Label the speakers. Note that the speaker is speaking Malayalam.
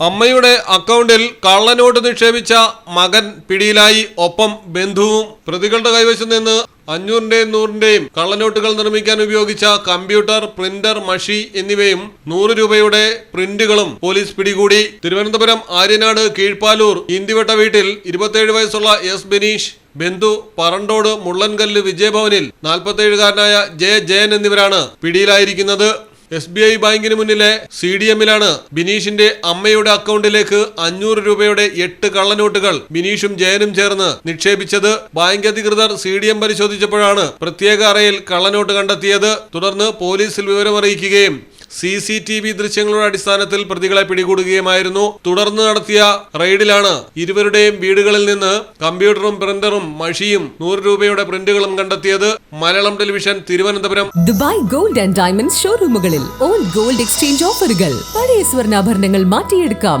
Speaker 1: അമ്മയുടെ അക്കൗണ്ടിൽ കള്ളനോട്ട് നിക്ഷേപിച്ച മകൻ പിടിയിലായി. ഒപ്പം ബന്ധുവും പ്രതികളുടെ കൈവശം നിന്ന് അഞ്ഞൂറിന്റെയും നൂറിന്റെയും കള്ളനോട്ടുകൾ നിർമ്മിക്കാൻ ഉപയോഗിച്ച കമ്പ്യൂട്ടർ പ്രിന്റർ മഷി എന്നിവയും നൂറ് രൂപയുടെ പ്രിന്റുകളും പോലീസ് പിടികൂടി. തിരുവനന്തപുരം ആര്യനാട് കീഴ്പാലൂർ ഇന്ദിവട്ട വീട്ടിൽ ഇരുപത്തിയേഴ് വയസ്സുള്ള എസ് ബിനീഷ് ബന്ധു പറണ്ടോട് മുള്ളൻകല്ല് വിജയഭവനിൽ നാൽപ്പത്തേഴുകാരനായ ജെ ജയൻ എന്നിവരാണ് പിടിയിലായിരിക്കുന്നത്. എസ് ബി ഐ ബാങ്കിന് മുന്നിലെ സി ഡി എമ്മിലാണ് ബിനീഷിന്റെ അമ്മയുടെ അക്കൗണ്ടിലേക്ക് അഞ്ഞൂറ് രൂപയുടെ എട്ട് കള്ളനോട്ടുകൾ ബിനീഷും ജയനും ചേർന്ന് നിക്ഷേപിച്ചത് ബാങ്ക് അധികൃതർ സി ഡി എം പരിശോധിച്ചപ്പോഴാണ്. പ്രത്യേക അറയിൽ കള്ളനോട്ട് കണ്ടെത്തിയത്. തുടർന്ന് പോലീസിൽ വിവരമറിയിക്കുകയും സി സി ടി വി ദൃശ്യങ്ങളുടെ അടിസ്ഥാനത്തിൽ പ്രതികളെ പിടികൂടുകയുമായിരുന്നു. തുടർന്ന് നടത്തിയ റെയ്ഡിലാണ് ഇരുവരുടെയും വീടുകളിൽ നിന്ന് കമ്പ്യൂട്ടറും പ്രിന്ററും മഷിയും നൂറ് രൂപയുടെ പ്രിന്റുകളും കണ്ടെത്തിയത് Malayalam television Thiruvananthapuram.
Speaker 2: Dubai gold and diamond ഷോറൂമുകളിൽ old gold exchange ഓഫറുകൾ. പഴയ സ്വർണാഭരണങ്ങൾ മാറ്റിയെടുക്കാം.